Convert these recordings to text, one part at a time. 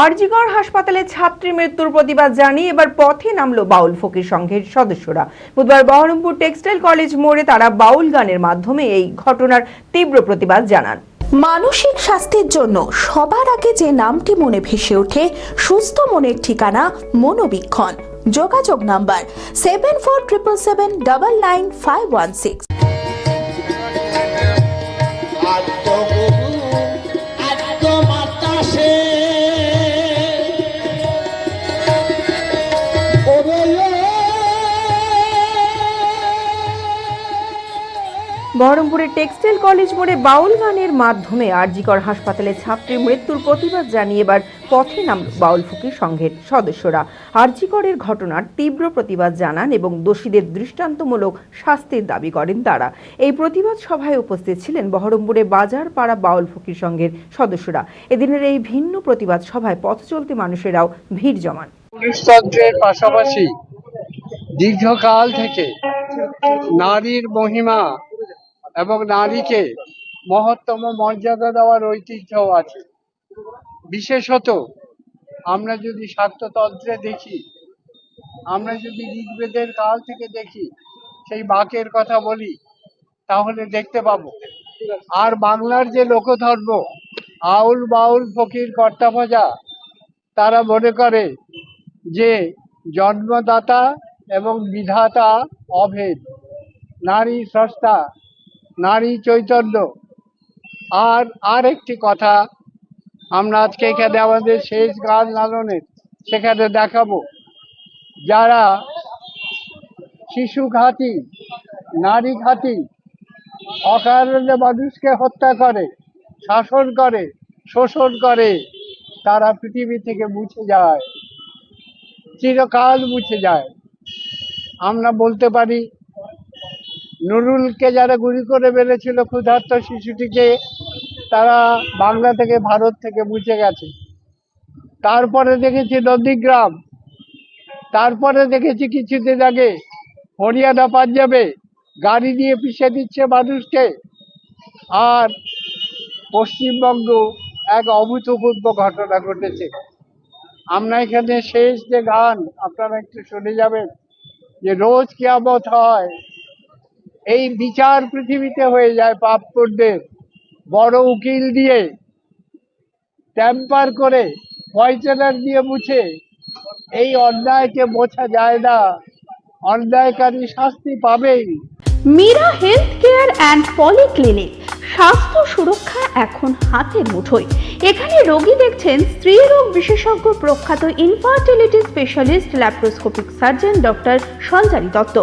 আরজিগড় হাসপাতালে ছাত্রী মৃত্যুর প্রতিবাদ জানিয়ে এবার পথে নামলো বাউল ফকির সংঘের সদস্যরা। বুধবার বহরমপুর টেক্সটাইল কলেজ মোড়ে তারা বাউল গানের মাধ্যমে এই ঘটনার তীব্র প্রতিবাদ জানান। মানসিক স্বাস্থ্যের জন্য সবার আগে যে নামটি মনে ভেসে ওঠে সুস্থ মনের ঠিকানা মনোবীক্ষণ। যোগাযোগ number seven four triple seven double nine five one six. বহরমপুরের টেক্সটাইল কলেজ মোড়ে বাউল গানের মাধ্যমে আরজিকর হাসপাতালে ছাত্রীর মৃত্যুর প্রতিবাদ জানিয়ে এবার পথে নামল বাউল ফকির সংঘের সদস্যরা। আরজিকরের ঘটনার তীব্র প্রতিবাদ জানান এবং দোষীদের দৃষ্টান্তমূলক শাস্তির দাবি করেন তারা। এই প্রতিবাদ সভায় উপস্থিত ছিলেন বহরমপুরে বাজার পাড়া বাউল ফকির সংঘের সদস্যরা। এদিনের এই ভিন্ন প্রতিবাদ সভায় পথ চলতি মানুষেরাও ভিড় জমান। পুলিশতন্ত্রের পাশাপাশি দীর্ঘকাল থেকে নারীর মহিমা এবং নারীকে মহত্তম মর্যাদা দেওয়ার ঐতিহ্য আছে। বিশেষত আমরা যদি স্বার্থতন্ত্রে দেখি, আমরা যদি ঋগ্বেদের কাল থেকে দেখি, সেই বাকের কথা বলি, তাহলে দেখতে পাবো। আর বাংলার যে লোকধর্ম, আউল বাউল ফকির কর্তা ভজা তারা মনে করে যে জন্মদাতা এবং বিধাতা অভেদ, নারী স্রষ্টা নারী চৈতন্য। আর আর একটি কথা, আমরা আজকে এখানে আমাদের শেষ গান লালনের সেখানে দেখাবো। যারা শিশু ঘাতি, নারী ঘাতি, অকারণে মানুষকে হত্যা করে, শাসন করে, শোষণ করে, তারা পৃথিবী থেকে মুছে যায়, চিরকাল মুছে যায়। আমরা বলতে পারি নুরুলকে যারা গুলি করে মেরেছিল, ক্ষুধার্ত শিশুটিকে তারা বাংলা থেকে, ভারত থেকে মুছে গেছে। তারপরে দেখেছি নন্দীগ্রাম। তারপরে দেখেছি কিছুদিন আগে হরিয়ানা, পাঞ্জাবে গাড়ি দিয়ে পিষে দিচ্ছে মানুষকে। আর পশ্চিমবঙ্গ এক অভূতপূর্ব ঘটনা ঘটেছে। আমরা এখানে শেষ যে গান, আপনারা একটু শুনে যাবেন যে রোজ কিয়ামত হয়। এই বিচার পৃথিবীতে হয়ে যায় পাপ পুণ্যের বড় উকিল দিয়ে ট্যাম্পার করে পয়সেলার দিয়ে মুছে। এই অন্যায়কে বোঝা যায় না। অন্যায়কারী শাস্তি পাবেই। Meera health care and polyclinic স্বাস্থ্য সুরক্ষা এখন হাতের মুঠোয়। এখানে রোগী দেখছেন স্ত্রী রোগ বিশেষজ্ঞ প্রখ্যাত infertility specialist laparoscopic surgeon doctor Sanchari Dutta.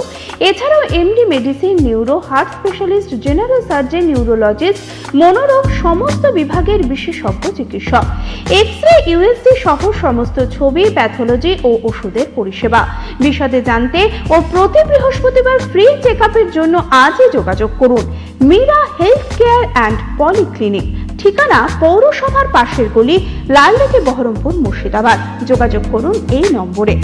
এছাড়াও MD medicine neuro heart specialist general surgeon neurologist মনোরোগ সমস্ত বিভাগের বিশেষজ্ঞ চিকিৎসক। এক্স রে ইউএসজি সহ সমস্ত ছবি প্যাথোলজি ও ওষুধের পরিষেবা। বিশদে জানতে ও প্রতি বৃহস্পতিবার ফ্রি চেক জন্য আজই যোগাযোগ করুন। Meera health care and polyclinic ঠিকানা পৌরসভার পাশের গলি লালদিকে বহরমপুর মুর্শিদাবাদ। যোগাযোগ করুন এই নম্বরে।